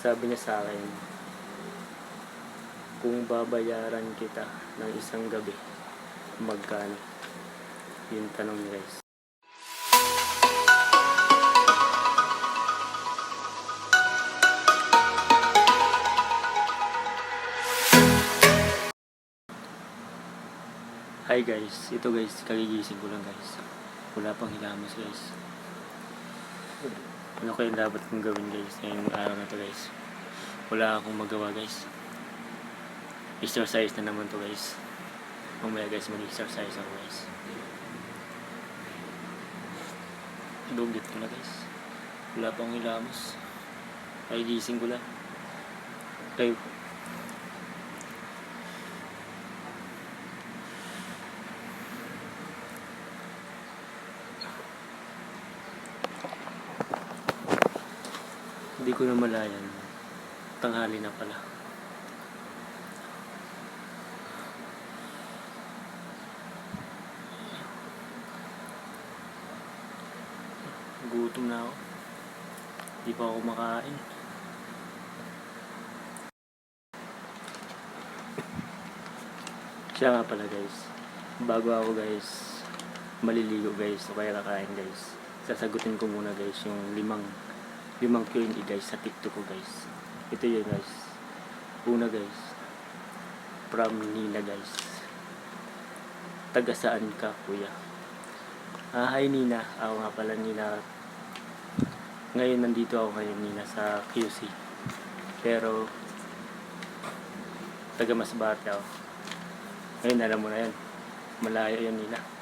Sabi niya sa akin, kung babayaran kita ng isang gabi, magkano? Yung tanong niya guys. Hi guys, ito guys, kagigising ko lang guys. Wala pang hilamos guys. Ano kaya dapat kong gawin guys ngayong araw na to guys? Wala akong magawa guys. Exercise na naman to guys. Mamaya guys, mag-exercise ako guys. Dugit ko na guys. Wala pang hilamos. Kagigising ko lang. Kayo. Hindi ko na malayan. Tanghali na pala. Gutom na ako. Hindi pa ako makain. Siya nga pala guys. Bago ako guys maliligo guys o kaya kakain guys. Sasagutin ko muna guys yung limang limang Q&A guys sa TikTok ko guys. Ito yun guys. Una guys. From Nina guys. Taga saan ka kuya? Ah, hi Nina. Ako nga pala Nina. Ngayon nandito ako ngayon Nina sa QC. Pero taga Masbate ako. Ngayon alam mo na yan. Malayo yan Nina.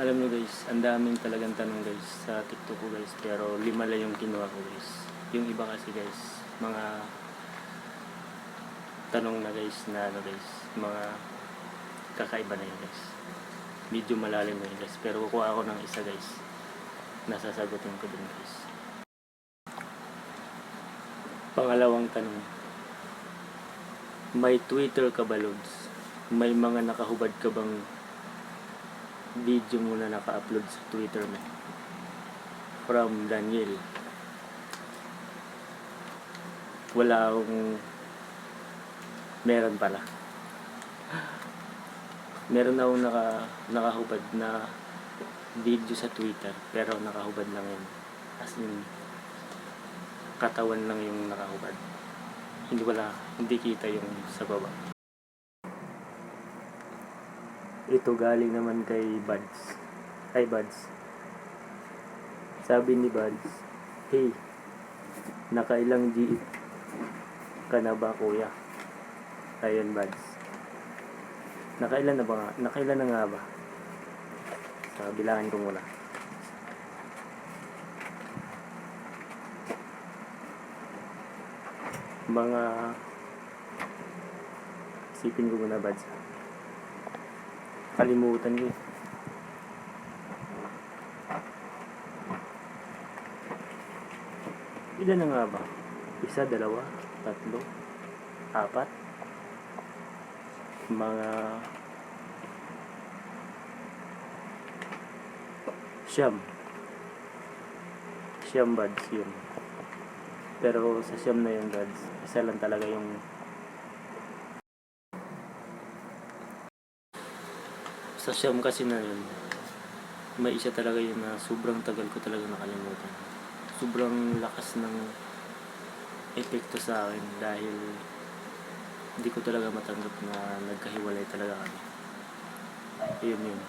Alam nyo guys, ang daming talagang tanong guys sa TikTok ko guys. Pero lima lang yung kinuha ko guys. Yung iba kasi guys, mga tanong na guys na ano guys, mga kakaiba na yun guys. Medyo malalim na yun guys. Pero kukuha ako ng isa guys. Nasasagutin ko din guys. Pangalawang tanong. May Twitter ka ba, Lods? May mga nakahubad ka bang video mo na naka-upload sa Twitter mo? From Daniel. Wala akong... Meron pala. Meron akong naka, nakahubad na video sa Twitter. Pero nakahubad lang yun. As in, katawan lang yung nakahubad. Hindi wala, hindi kita yung sa baba. Ito galing naman kay Buds. Hi Buds. Sabi ni Buds, Hey, nakailang G ka na ba kuya? Ayun Buds. Nakailan na ba nga? Nakailan na nga ba? Sa bilangin ko muna. Mga isipin ko muna Buds. Kalimutan ko eh. Ilan na nga ba? Isa, dalawa, tatlo, apat. Mga siyam. Siyam buds yun. Pero sa siyam na yun buds, isa lang talaga yung sa siyam kasi na yun, may isa talaga yun na sobrang tagal ko talaga nakalimutan. Sobrang lakas ng epekto sa akin dahil hindi ko talaga matanggap na nagkahiwalay talaga kami. Yun yun.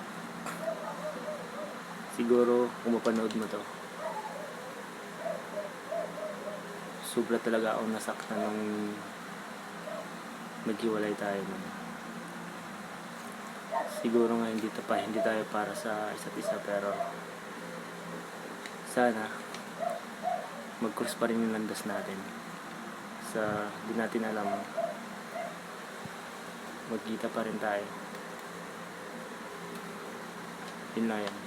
Siguro kung mapanood mo to, sobra talaga ako nasaktan nung naghiwalay tayo nun siguro nga hindi, ta pa, hindi tayo para sa isa't isa pero sana mag-cross pa rin yung landas natin. Sa di natin alam magkita pa rin tayo. Yun lang yan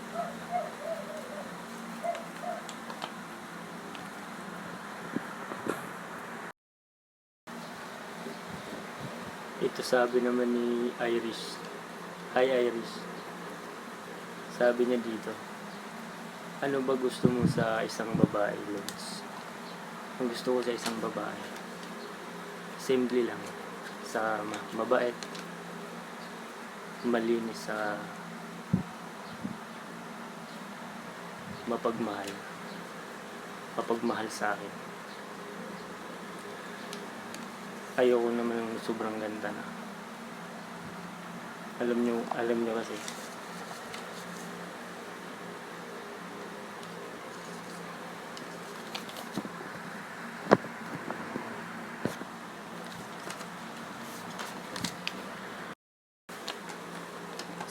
ito sabi naman ni Irish Hi Iris. Sabi niya dito, Ano ba gusto mo sa isang babae, Lods? Ang gusto ko sa isang babae, simple lang. Sa ma- mabait, malinis sa mapagmahal. Mapagmahal sa akin. Ayoko naman ng sobrang ganda na. Alam nyo, alam nyo kasi,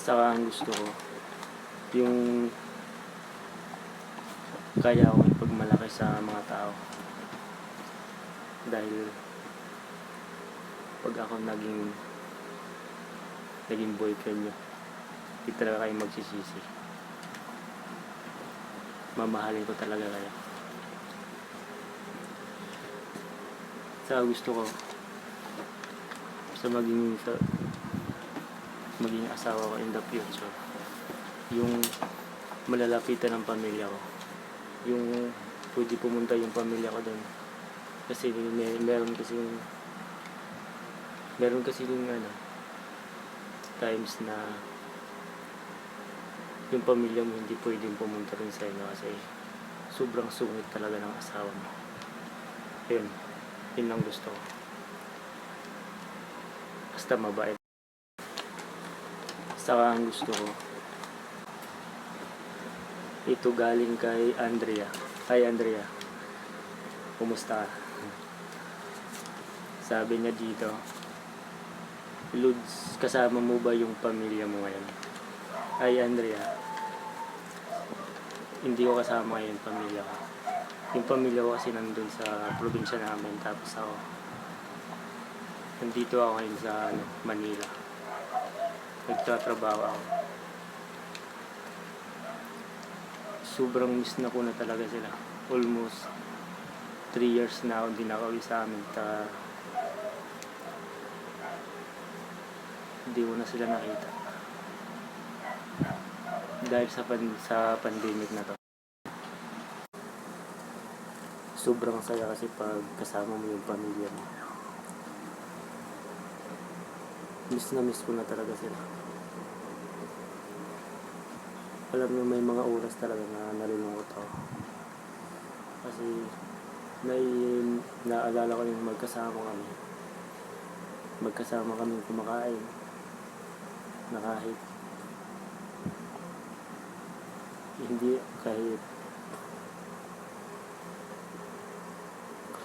Saka ang gusto ko, yung kaya akong ipagmalaki sa mga tao. Dahil pag ako naging naging boyfriend nyo, di talaga kayo magsisisi. Mamahalin ko talaga kayo. Saka gusto ko sa maging sa maging asawa ko in the future yung malalapitan ng pamilya ko yung pwede pumunta yung pamilya ko doon kasi may, meron kasi meron kasi yung ano times na yung pamilya mo hindi pwedeng pumunta rin sa inyo kasi sobrang sungit talaga ng asawa mo. Yun. Yun ang gusto ko. Basta mabait. Saka ang gusto ko, ito galing kay Andrea. Hi Andrea, kumusta? Sabi niya dito, Ludes, kasama mo ba yung pamilya mo ngayon? Hi Andrea, hindi ko kasama ngayon pamilya ko. Yung pamilya ko kasi nandun sa probinsya namin, tapos ako, nandito ako ngayon sa ano, Manila nagtatrabaho ako. Sobrang miss na ko na talaga sila. Almost 3 years na ako hindi nakauwi sa amin. Ta hindi ko na sila nakita. Dahil sa, pan sa pandemic na to. Sobrang saya kasi pag kasama mo yung pamilya mo. miss na miss ko na talaga sila. Alam niyo, may mga oras talaga na nalulungkot ako. Kasi, may naalala ko yung magkasama kami. Magkasama kami kumakain. Na kahit hindi kahit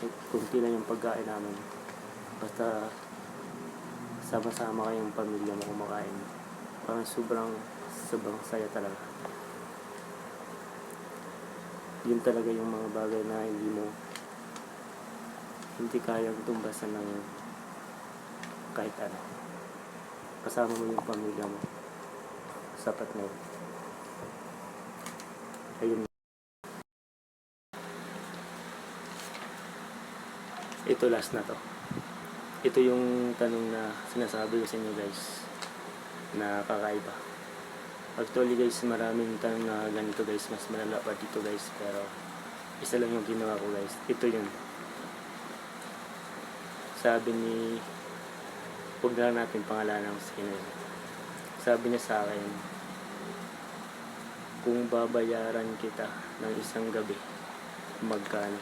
kahit kunti lang yung pagkain namin. Basta sama-sama kayong pamilya mo kumakain. Parang sobrang, sobrang saya talaga. Yun talaga yung mga bagay na hindi mo, hindi kayang tumbasan ng kahit ano. Kasama mo yung pamilya mo. Sapat na yun. Ayun. Ito last na to ito yung tanong na sinasabi ko sa inyo guys na kakaiba actually guys maraming tanong na ganito guys mas malala pa dito guys pero isa lang yung ginawa ko guys ito yun sabi ni huwag na lang natin pangalanan ng sino sabi niya sa akin kung babayaran kita ng isang gabi magkano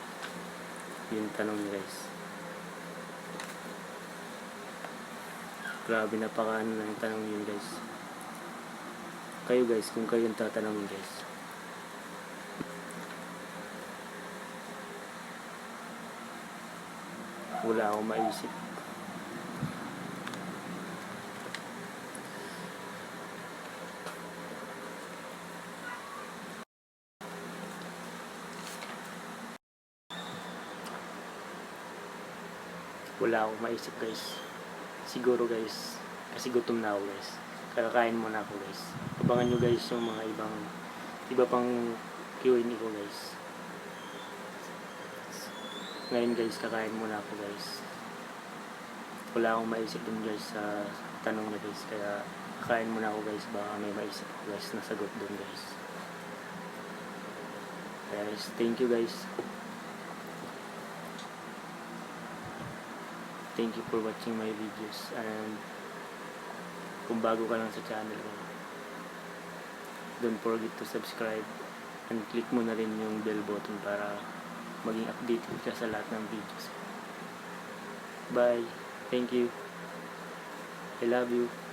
yung tanong niya guys Grabe, napakaano na yung tanong yun guys. Kayo guys, kung kayo yung tatanungin guys. Wala akong maisip. Wala akong maisip guys. Siguro guys. Kasi gutom na ako guys. Kakakain muna ako guys. Abangan nyo guys yung mga ibang iba pang Q&A ko guys. Ngayon guys kakain muna ako guys. Wala akong maisip dun guys sa tanong na guys. Kaya kakain muna ako guys. Baka may maisip ako guys na sagot dun guys. Guys, thank you guys. Thank you for watching my videos and kung bago ka lang sa channel ko, don't forget to subscribe and click mo na rin yung bell button para maging updated ka sa lahat ng videos. Bye. Thank you. I love you.